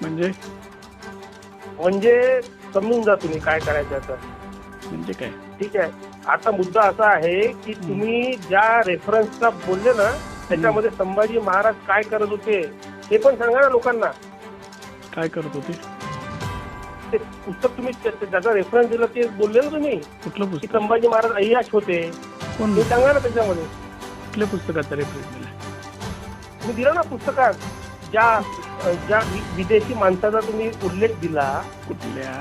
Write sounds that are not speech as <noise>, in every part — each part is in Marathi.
म्हणजे? म्हणजे समजून जा तुम्ही काय करायचं आता म्हणजे काय? ठीक आहे. आता मुद्दा असा आहे की तुम्ही ज्या रेफरन्सचा बोलले ना त्याच्यामध्ये संभाजी महाराज काय करत होते हे पण सांगा ना लोकांना. काय करत होते? ते पुस्तक तुम्ही त्या- त्या- ज्याचा रेफरन्स दिला ते बोलले ना तुम्ही कुठलं पुस्तक? संभाजी महाराज अय्याश होते. कोण? सांगा ना त्याच्यामध्ये. कुठल्या पुस्तकाचा रेफरन्स दिला तुम्ही दिला ना पुस्तकात. ज्या ज्या विदेशी माणसाचा तुम्ही उल्लेख दिला कुठल्या?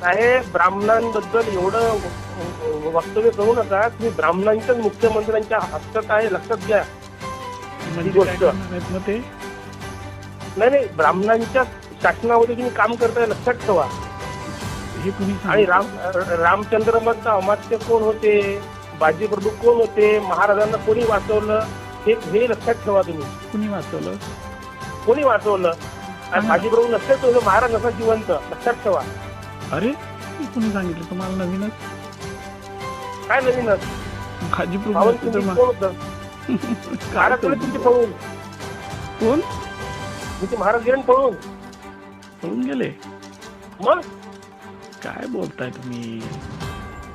साहेब ब्राह्मणांबद्दल एवढं वक्तव्य करू नका. तुम्ही ब्राह्मणांच्याच मुख्यमंत्र्यांच्या हक्कात आहे लक्षात घ्या. म्हणजे गोष्ट. नाही नाही ब्राह्मणांच्या शासनामध्ये तुम्ही काम करताय लक्षात ठेवा. हे आणि? राम रामचंद्र मधलं अमात्य कोण होते? बाजीप्रभू कोण होते? महाराजांना कोणी वाचवलं? हे हे लक्षात ठेवा तुम्ही. कुणी वाचवलं? कोणी वाचवलं? आणि. बाजीप्रभू नसते तो महाराज नसा जिवंत. लक्षात ठेवा. अरे कुणी सांगितलं? तुम्हाला नवीनच? काय नवीनच? खाजी प्रभू भावन तुम्ही कोण होतं? <laughs> महाराज गेले? तुमचे पळून कोण? तुमचे महाराज गेले ना पळून. पळून गेले? मग? काय बोलताय तुम्ही?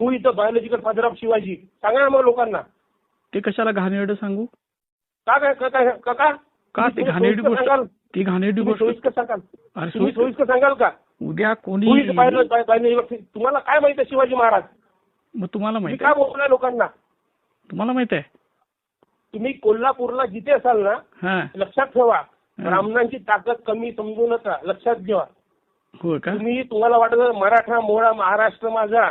who is the biological father of Shivaji. सांगा ना मग लोकांना. ते कशाला घाणेरडं सांगू? का काय का काय का का? का ते घाणेरडी गोष्ट सांगाल. ती घाणेरडी तुम्ही गोष्ट सोयीस्कर सांगाल. अरे तुम्ही सोयीस्कर- सोयीस्कर सांगाल का? उद्या कोणी तुम्हाला काय माहिती आहे शिवाजी महाराज? मग तुम्हाला तुम्ही माहीत काय आहे? बोललाय लोकांना? तुम्हाला माहीत आहे? तुम्ही कोल्हापूरला जिथे असाल ना हा. लक्षात ठेवा. ब्राह्मणांची ताकद कमी समजू नका. लक्षात घ्या हो का? तुम्ही तुम्हाला वाटत असेल, मराठा मोळा महाराष्ट्र माझा.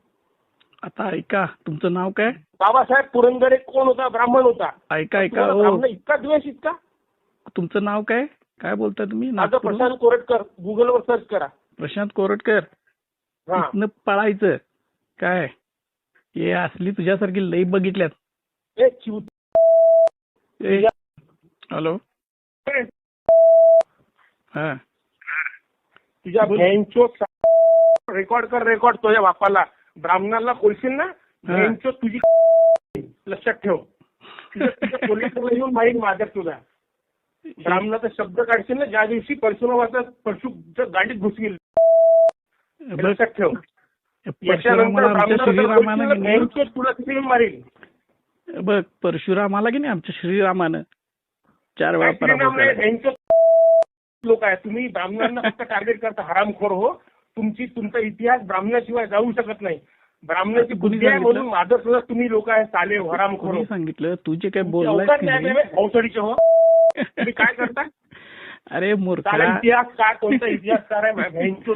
आता ऐका तुमचं नाव काय? बाबासाहेब पुरंदरे कोण होता? ब्राह्मण होता. ऐका ऐका तुम्हाला हो. ब्राह्मण इतका द्वेष इतका? तुमचं नाव काय? काय बोलताय तुम्ही? माझं नागपूर प्रशांत कोरटकर. गुगलवर सर्च करा. प्रशांत कोरटकर? हा. इथनं पळायचं. काय? हे असली तुझ्यासारखी लई बघितल्यात. ए चिव- ए, हॅलो? हा. तुझ्या बोल. बँचो रेकॉर्ड कर रेकॉर्ड तुझ्या बापाला. ब्राह्मणाला बोलशील ना. बँचो तुझी लक्षात ठेव. पोलिसाला येऊन माहीत माझ्यात तुझा ब्राह्मणाचा शब्द काढशील ना ज्या दिवशी परशुरामाचा परशु गाडीत घुसतील. बघ, लक्षात ठेव. तुला मारेल. बघ परशुरामाला की नाही आमच्या श्रीरामानं? चार वेळा लोक आहे तुम्ही ब्राह्मणांना फक्त टार्गेट करता हरामखोर हो. तुमची तुमचा इतिहास ब्राह्मणाशिवाय जाऊ शकत नाही. ब्राह्मणाची बुद्धी आहे? म्हणून माझं सुद्धा तुम्ही लोक आहे हरामखोर कोणी हो. सांगितलं? तू जे काय भोसडीचे हो. तुम्ही काय करता? <laughs> अरे मूर्खा. इतिहास काय कोणता इतिहासकार आहे? तू.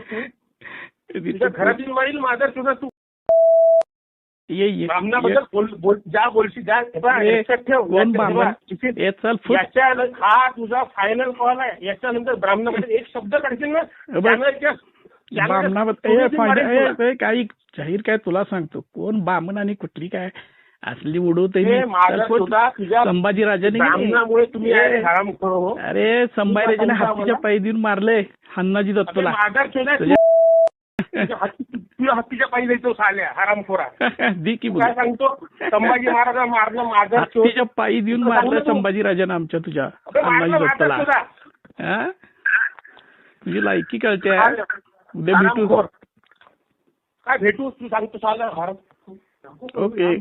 घरातील मारील माझा सुद्धा तू. ये ये ब्राह्मणाबद्दल बोल बोल ज्या बोलशी ज्या हे तुझा फायनल कॉल आहे. याच्यानंतर ब्राह्मणाबद्दल एक शब्द काढशील ना मारील काही जाहीर काय तुला सांगतो? कोण बामण आणि कुठली काय? असली उडवते माझा सुद्धा तुझ्या संभाजी राजाने ब्राह्मणामुळे तुम्ही हो. अरे संभाजी राजाने तुझा हत्तीच्या पाय देऊन मारले हन्नाजी दत्तला. हत्तीच्या पायी जायचो साल्या हरामखोरा <laughs> दी की काय सांगतो? संभाजी महाराज मारणं माझं. हत्तीच्या पायी देऊन मारलं. संभाजी राजानं आमच्या तुझ्या मारलं दत्तला? तुझी. लायकी कळते? उद्या भेटू. काय भेटू? तू सांगतो साला हराम ओके.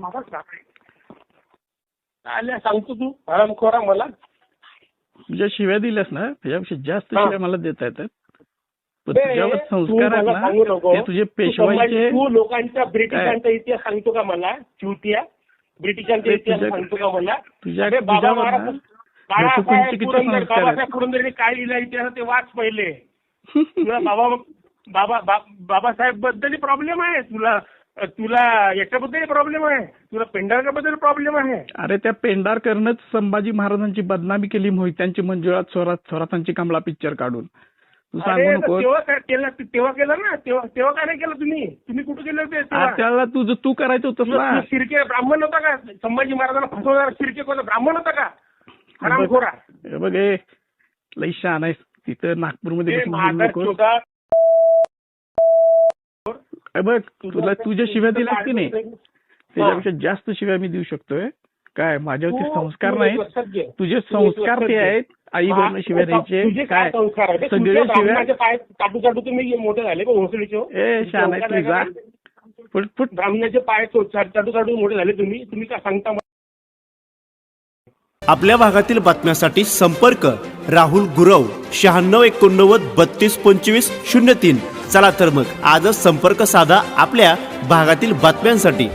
आल्या सांगतो तू. हरामखोरा मला. तुझ्या शिव्या दिल्यास ना त्याच्यापेक्षा जास्त. शिव्या मला देता येतात. तुझ्यावर तू संस्कार आहेत ना तुझे पेशवाईचे तू लोकांच्या ब्रिटिशांचा इतिहास सांगतो का मला? चिवटिया. ब्रिटिशांचा इतिहास सांगतो का मला? तुझ्या- अरे बाबा महाराज बाळासाहेब पुरंदर. बाबासाहेब पुरंदरेने काय लिहिलं इतिहास ते वाच पहिले. <laughs> बाबा बाबा बाबासाहेबबद्दल प्रॉब्लेम आहे. तुला तुला याच्याबद्दल प्रॉब्लेम आहे. तुला पेंढारकाबद्दल प्रॉब्लेम आहे. अरे त्या पेंढारकरनंच संभाजी महाराजांची बदनामी केली मोहित्यांची मंजुळात स्वरात स्वरातांची कमला पिक्चर काढून. तेव्हा काय केलं? तेव्हा केलं ना? तेव्हा तेव्हा काय नाही केलं तुम्ही? तुम्ही कुठे केलं होते? त्याला तुझं तू करायचं होतंस तुला- ना. तू शिर्के ब्राह्मण होता का? संभाजी महाराजांना फसवणारा शिर्के कोणता ब्राह्मण होता का? हरामखोरा. बघ लई शहाण आहेस. तिथं नागपूरमध्ये ते बसून बोलू माधर नकोस. चोदा हे बघ तुला तुझ्या शिव्या दिल्यास की नाही? त्याच्यापेक्षा जास्त शिव्या मी देऊ शकतोय. काय माझ्यावरती संस्कार तू नाही लक्षात घे. तुझे संस्कार ते. आहेत. आई हा, वरून शिव्या द्यायचे. तुझे काय संस्कार सगळे शिव्या ब्राह्मणाचे पाय चाटू चाटू मोठे झाले हो? संस्कार तुम्ही. तुम्ही काय सांगता? आपल्या भागातील बातम्यांसाठी संपर्क राहुल गुरव शहाण्णव एकोणनव्वद बत्तीस पंचवीस शून्य तीन. चला तर मग आजच संपर्क साधा आपल्या भागातील बातम्यांसाठी.